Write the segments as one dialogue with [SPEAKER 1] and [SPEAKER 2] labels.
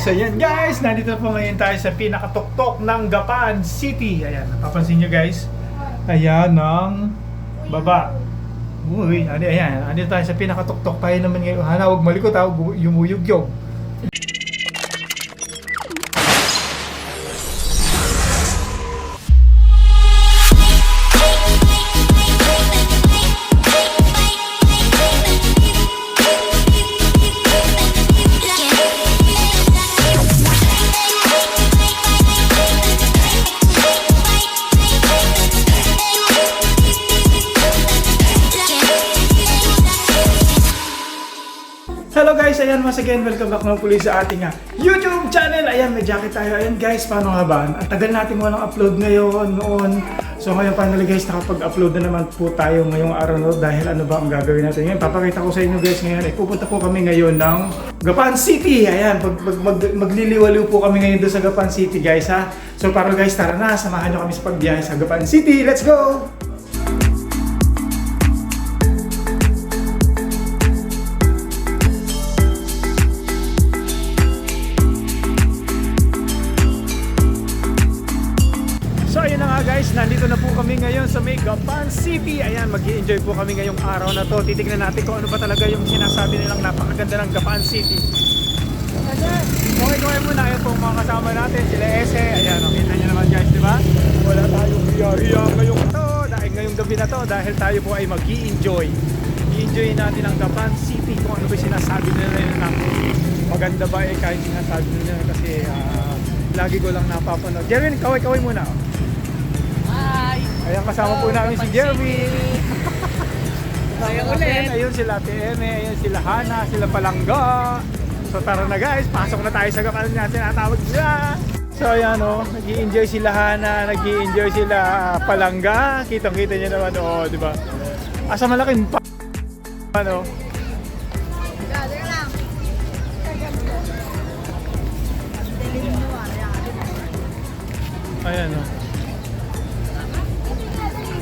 [SPEAKER 1] So yan guys, nandito po ngayon tayo sa pinakatuktok ng Gapan City. Ayan, napapansin nyo guys. Ayan ang baba. Uy, ano ayan, andito tayo sa pinakatuktok tayo naman ngayon. Hana, huwag malikot ha, yumuyugyog. Hello guys, ayan once again, welcome back na puli sa ating ah, YouTube channel. Ayan, may jacket tayo. Ayan guys, paano nga ba? Ang tagal natin walang upload ngayon, noon. So ngayon finally guys, nakapag-upload na naman po tayo ngayong araw na to dahil ano ba ang gagawin natin ngayon. Papakita ko sa inyo guys ngayon, ay pupunta po kami ngayon ng Gapan City. Ayan, pag, pag, mag, magliliwaliw po kami ngayon doon sa Gapan City guys ha. So para guys, tara na, samahan nyo kami sa pagbiyahe sa Gapan City. Let's go! Nga guys, nandito na po kami ngayon sa may Gapan City. Ayan, mag enjoy po kami ngayong araw na to. Titignan natin kung ano ba talaga yung sinasabi nilang napakaganda ng Gapan City. Ayan, okay okay muna yun po mga kasama natin, sila Ese. Ayan, nakita niyo naman guys, di ba? Wala tayong hiya-hiya ngayong to, dahil ngayong gabi na to, dahil tayo po ay mag enjoy I-enjoy natin ang Gapan City kung ano ba sinasabi nila na maganda ba eh kahit sinasabi nila kasi ah, lagi ko lang napapanood. Jerwin, kaway-kaway muna. oh. Ayan, kasama po namin si Jeremy. Ayan,
[SPEAKER 2] ulit.
[SPEAKER 1] ayun sila Ate Eme, ayun sila Hana, sila Palangga. So tara na guys, pasok na tayo sa gapan natin, tinatawag sila. So ayan o, oh, nag enjoy sila Hana, nag enjoy sila ah, Palangga. Kitang-kita niyo naman, oh, di ba? Asa malaking pa... Ano? Ayan o. Oh.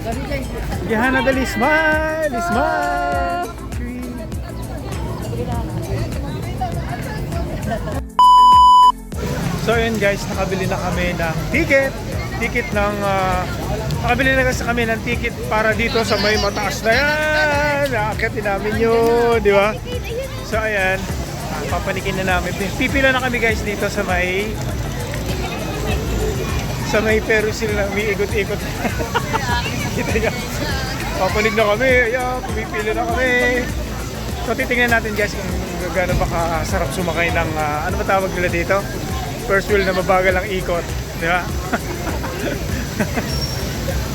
[SPEAKER 1] Sige, Hana, dali. Smile! Smile! So yun guys, nakabili na kami ng ticket. Ticket ng... ah, nakabili na kasi kami ng ticket para dito sa may mataas na yan. Nakakati namin yun, di ba? So ayan, ah, papanikin na namin. Pipila na kami guys dito sa may... Sa may Perusil na umiikot-ikot. Kita nyo? Papanig na kami. Ayan, pumipila na kami. So titingnan natin guys kung gaano ba kasarap sumakay ng... ah, ano ba tawag nila dito? First wheel na mabagal ang ikot. Di ba?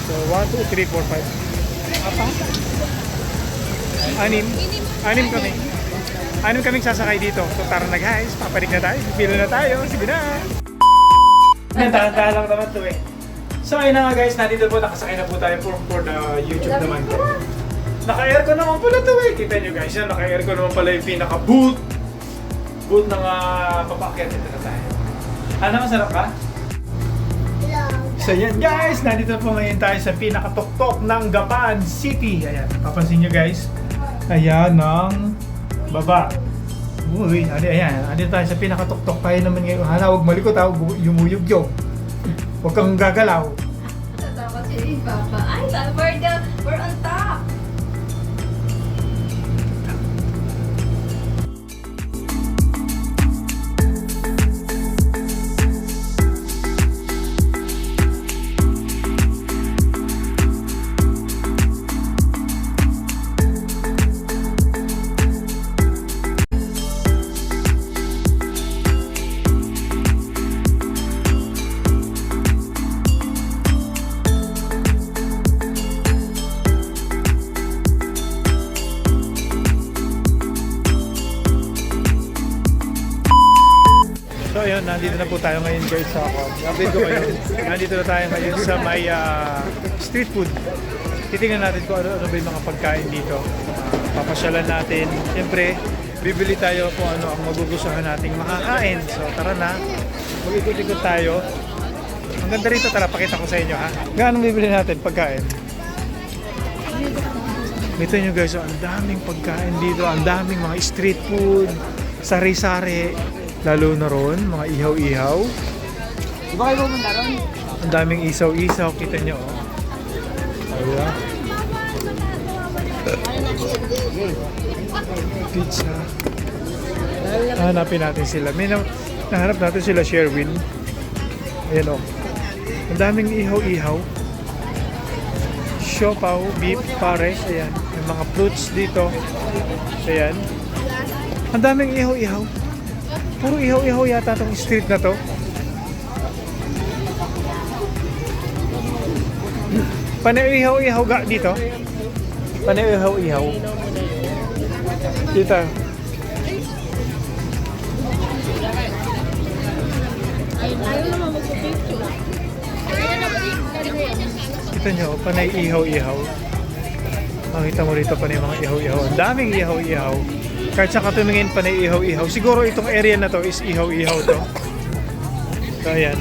[SPEAKER 1] so 1, 2, 3, 4, 5. Apa? Anim. Anim kami. Anim kaming sasakay dito. So tara na guys, papanig na tayo. Pila na tayo. Sige na. Tahan-tahan lang naman to eh. So ayun na nga guys, nandito po, nakasakay na po tayo for, for the YouTube naman. Naka-aircon naman pala to eh. Kita nyo guys, yan, naka-aircon naman pala yung pinaka-boot. Boot ng uh, papakyat. Ito na tayo. Ano, masarap ka? So yan guys, nandito po ngayon tayo sa pinakatuktok ng Gapan City. Ayan, papansin nyo guys. Ayan ang baba. Uy, ano ayan, andito tayo sa pinakatuktok tayo naman ngayon. Hana, huwag malikot ha, huwag yumuyugyog. Huwag kang gagalaw.
[SPEAKER 2] Tatakot si Papa. Ay, we're,
[SPEAKER 1] nandito na po tayo ngayon guys sa Update ko kayo. nandito na tayo ngayon sa may ah, street food. Titingnan natin kung ano, ano ba yung mga pagkain dito. Ah, papasyalan natin. Siyempre, bibili tayo kung ano ang magugustuhan nating makakain. So tara na, mag-ikot-ikot tayo. Ang ganda rito, tara, pakita ko sa inyo ha. Gaano bibili natin pagkain? Ito nyo guys, oh, ang daming pagkain dito, ang daming mga street food, sari-sari. Lalo na ron, mga ihaw-ihaw.
[SPEAKER 3] Di ba kayo pumunta ron?
[SPEAKER 1] Ang daming isaw-isaw, kita nyo. Oh. Ayan. Pizza. Hanapin natin sila. May na, nahanap natin sila Sherwin. Ayan o. Ang daming ihaw-ihaw. Siopaw, beef, pares. Ayan. May mga fruits dito. Ayan. Ang daming ihaw-ihaw. Puro ihaw-ihaw yata tong street na to. Panay-ihaw-ihaw ga dito. Panay-ihaw-ihaw. Dito. Ito nyo, panay ihaw-ihaw. Makita mo rito panay mga ihaw-ihaw. Daming ihaw-ihaw. Kahit sa katumingin panay ihaw-ihaw. Siguro itong area na to is ihaw-ihaw to. So, ayan.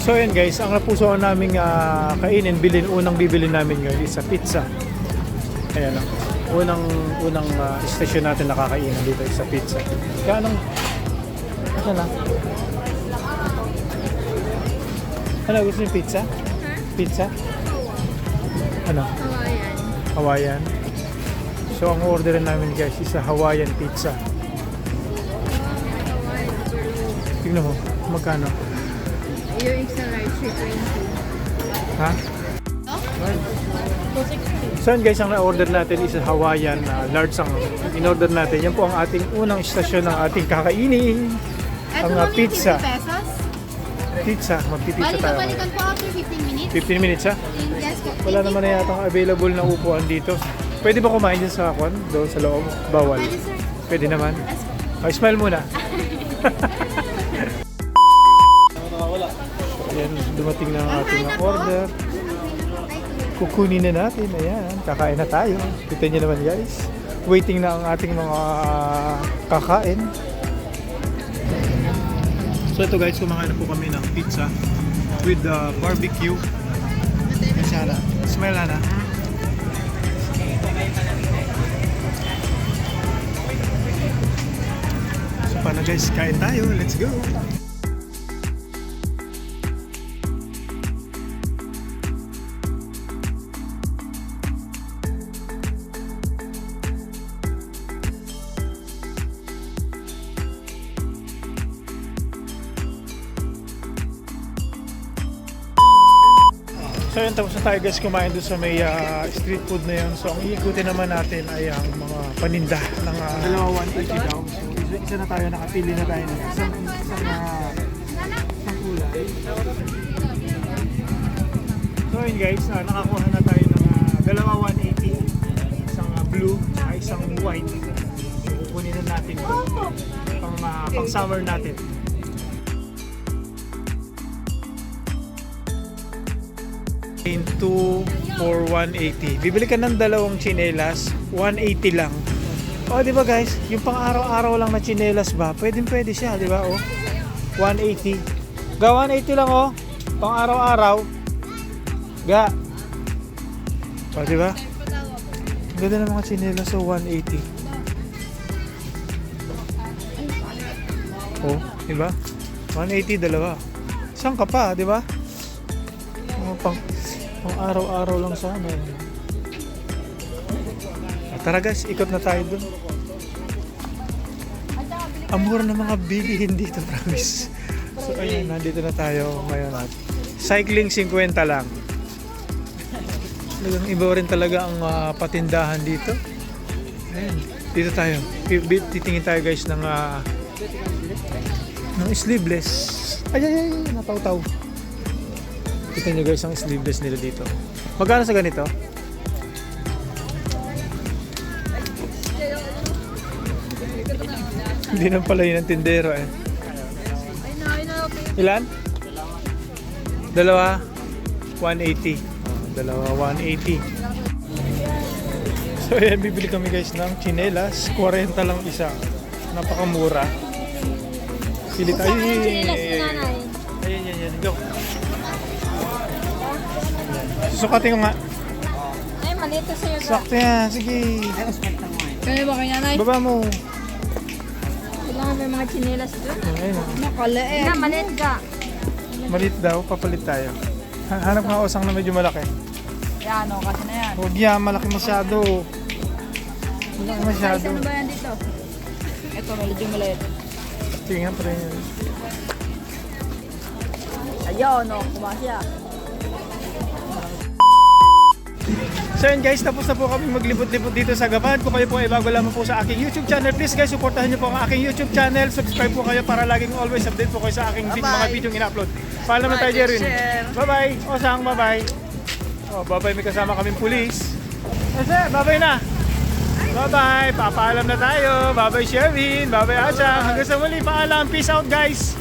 [SPEAKER 1] So ayan guys, ang napuso naming ah, kainin, bilin, unang bibilin namin ngayon is sa pizza. Ayan lang. Unang, unang ah, station natin nakakainan dito is sa pizza. Kaya anong, ano na? Ano, gusto niyo pizza? Pizza? Ano?
[SPEAKER 2] Hawaiian.
[SPEAKER 1] Hawaiian. So ang order namin guys is a Hawaiian pizza. Tingnan mo, magkano?
[SPEAKER 2] Yung extra large, 320.
[SPEAKER 1] Ha? So yun guys, ang na-order natin is a Hawaiian uh, large ang in-order natin. Yan po ang ating unang istasyon ng ating kakainin. Ang,
[SPEAKER 2] yung
[SPEAKER 1] pizza.
[SPEAKER 2] 50 pesos.
[SPEAKER 1] Pizza, magpipizza tayo.
[SPEAKER 2] babalikan po after 15 minutes.
[SPEAKER 1] 15 minutes ha?
[SPEAKER 2] Yes po.
[SPEAKER 1] Wala
[SPEAKER 2] Thank
[SPEAKER 1] naman na yata available na upuan dito. Pwede ba kumain dyan sa kwan? Doon sa loob? Bawal.
[SPEAKER 2] Pwede sir.
[SPEAKER 1] Pwede naman. Oh, smile muna. Ayan, dumating na ang ating
[SPEAKER 2] na
[SPEAKER 1] order. Kukunin na natin. Ayan, kakain na tayo. Kita niyo naman guys. Waiting na ang ating mga kakain. So ito guys, kumakain na po kami ng pizza with the barbecue. Sana. Smile na na. Guys, kain tayo. Let's go. So yun, tapos na tayo guys kumain doon sa may ah, street food na yun. So ang iikutin naman natin ay ang mga paninda ng uh, dalawa 180 daw. Isa, na tayo, nakapili na tayo ng isang, isang, uh, isang kulay. So yun guys, ah, nakakuha na tayo ng ah, dalawa 180. Isang ah, blue, at isang white. Kukunin na natin ito. Pang, ah, pang summer natin. in 2 for 180. Bibili ka ng dalawang chinelas, 180 lang. O, di ba guys? Yung pang araw-araw lang na chinelas ba? Pwede pwede siya, di ba? O, 180. Ga, 180 lang o. Pang araw-araw. Ga. O, di ba? Ganda ng mga chinelas so 180. O, di ba? 180 dalawa. Saan ka pa, di ba? Mga pang, pang araw-araw lang sana. eh. Tara guys, ikot na tayo dun. Ang mura ng mga bilihin dito, promise. So ayun, nandito na tayo ngayon at cycling 50 lang. Talagang iba rin talaga ang ah, patindahan dito. Ayun, dito tayo. Titingin tayo guys ng ah, ng sleeveless. Ay, ay, ay, nataw-taw. Kita nyo guys ang sleeveless nila dito. Magkano sa ganito? Hindi na pala yun ang tindero eh. Ilan? Dalawa? 180. Oh, dalawa 180. So ayan, bibili kami guys ng chinelas. 40 lang isa. Napakamura. Pili tayo. Ayan, yan, yan. Go. Susukatin ko nga.
[SPEAKER 2] Ay, malito sa'yo.
[SPEAKER 1] Sakto yan. Sige.
[SPEAKER 2] Kaya ba kaya, Nay?
[SPEAKER 1] Baba mo.
[SPEAKER 2] Kailangan may mga chinelas doon.
[SPEAKER 1] Ayun oh.
[SPEAKER 3] Nakalae.
[SPEAKER 2] Na, malit ka.
[SPEAKER 1] Malit daw, papalit tayo. Ha- Hanap nga usang na medyo malaki.
[SPEAKER 3] Yan, o, kasi na yan.
[SPEAKER 1] Huwag yan, malaki masyado. Malaki masyado.
[SPEAKER 3] Ano ba yan dito? Ito, medyo maliit.
[SPEAKER 1] Sige nga, pre. yan.
[SPEAKER 3] Ayun, o, kumasya.
[SPEAKER 1] So yun guys, tapos na po kami maglibot-libot dito sa Gapan. Kung kayo po ay bago lamang po sa aking YouTube channel, please guys, supportahan niyo po ang aking YouTube channel. Subscribe po kayo para laging always update po kayo sa aking vid- mga
[SPEAKER 3] Bye-bye.
[SPEAKER 1] video in-upload. Paalam na tayo,
[SPEAKER 3] Bye, share.
[SPEAKER 1] Bye-bye. Osang, bye-bye. Oh, bye-bye. May kasama kaming pulis. Kasi, bye-bye na. Bye-bye. Papaalam na tayo. Bye-bye, Sherwin. Bye-bye, Achang. Hanggang sa muli. Paalam. Peace out, guys.